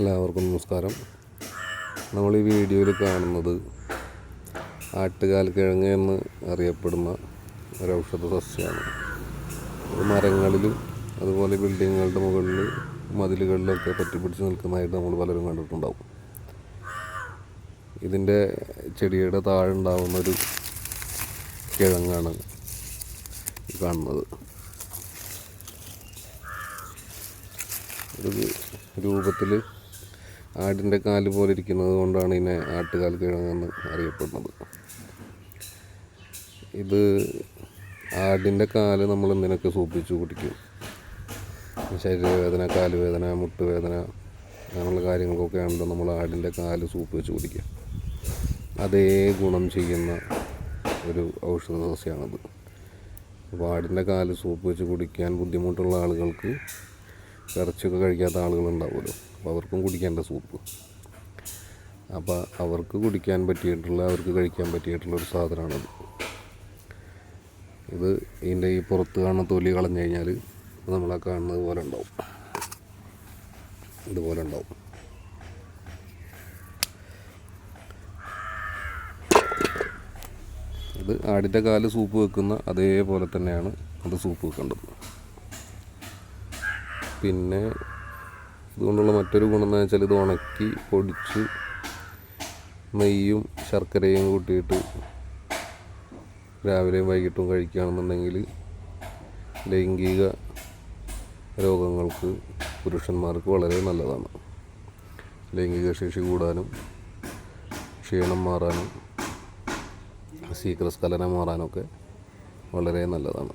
എല്ലാവർക്കും നമസ്കാരം. നമ്മൾ ഈ വീഡിയോയിൽ കാണുന്നത് ആട്ടുകാൽ കിഴങ്ങ് എന്ന് അറിയപ്പെടുന്ന ഒരു ഔഷധ സസ്യമാണ് മരങ്ങളിലും അതുപോലെ ബിൽഡിങ്ങുകളുടെ മുകളിൽ മതിലുകളിലൊക്കെ പറ്റിപ്പിടിച്ച് നിൽക്കുന്നതായിട്ട് നമ്മൾ പലരും കണ്ടിട്ടുണ്ടാവും. ഇതിന്റെ ചെടിയുടെ താഴെ ഉണ്ടാകുന്ന ഒരു കിഴങ്ങാണ് കാണുന്നത്. ഒരു രൂപത്തിൽ ആടിന്റെ കാൽ പോലെ ഇരിക്കുന്നത് കൊണ്ടാണ് ഇതിനെ ആട്ടുകാൽ കിഴങ്ങെന്ന് അറിയപ്പെടുന്നത്. ഇത് ആടിന്റെ കാൽ നമ്മൾ എന്തിനൊക്കെ സൂപ്പിച്ച് കുടിക്കും ശരീരവേദന കാലുവേദന മുട്ടുവേദന അങ്ങനെയുള്ള കാര്യങ്ങൾക്കൊക്കെ ആണല്ലോ നമ്മൾ ആടിന്റെ കാൽ സൂപ്പ് വെച്ച് കുടിക്കുക അതേ ഗുണം ചെയ്യുന്ന ഒരു ഔഷധ സസ്യമാണത്. അപ്പോൾ ആടിന്റെ കാൽ സൂപ്പ് വെച്ച് കുടിക്കാൻ ബുദ്ധിമുട്ടുള്ള ആളുകൾക്ക് ഇറച്ചിയൊക്കെ കഴിക്കാത്ത ആളുകളുണ്ടാവുമല്ലോ. അപ്പോൾ അവർക്കും കുടിക്കേണ്ട സൂപ്പ്. അപ്പോൾ അവർക്ക് കുടിക്കാൻ പറ്റിയിട്ടുള്ള അവർക്ക് കഴിക്കാൻ പറ്റിയിട്ടുള്ള ഒരു സാധനമാണത്. ഇത് ഇതിന്റെ ഈ പുറത്ത് കാണുന്ന തൊലി കളഞ്ഞു കഴിഞ്ഞാൽ നമ്മളെ കാണുന്നത് പോലെ ഉണ്ടാവും. ഇതുപോലെ ഉണ്ടാവും. ഇത് ആടിന്റെ കാൽ സൂപ്പ് വെക്കുന്ന അതേപോലെ തന്നെയാണ് അത് സൂപ്പ് വെക്കേണ്ടത്. പിന്നെ ഇതുകൊണ്ടുള്ള മറ്റൊരു ഗുണം എന്ന് വെച്ചാൽ ഇത് ഉണക്കി പൊടിച്ച് നെയ്യും ശർക്കരയും കൂട്ടിയിട്ട് രാവിലെയും വൈകിട്ടും കഴിക്കുകയാണെന്നുണ്ടെങ്കിൽ ലൈംഗിക രോഗങ്ങൾക്ക് പുരുഷന്മാർക്ക് വളരെ നല്ലതാണ്. ലൈംഗിക ശേഷി കൂടാനും ക്ഷീണം മാറാനും ശീഘ്രസ്ഖലനം മാറാനൊക്കെ വളരെ നല്ലതാണ്.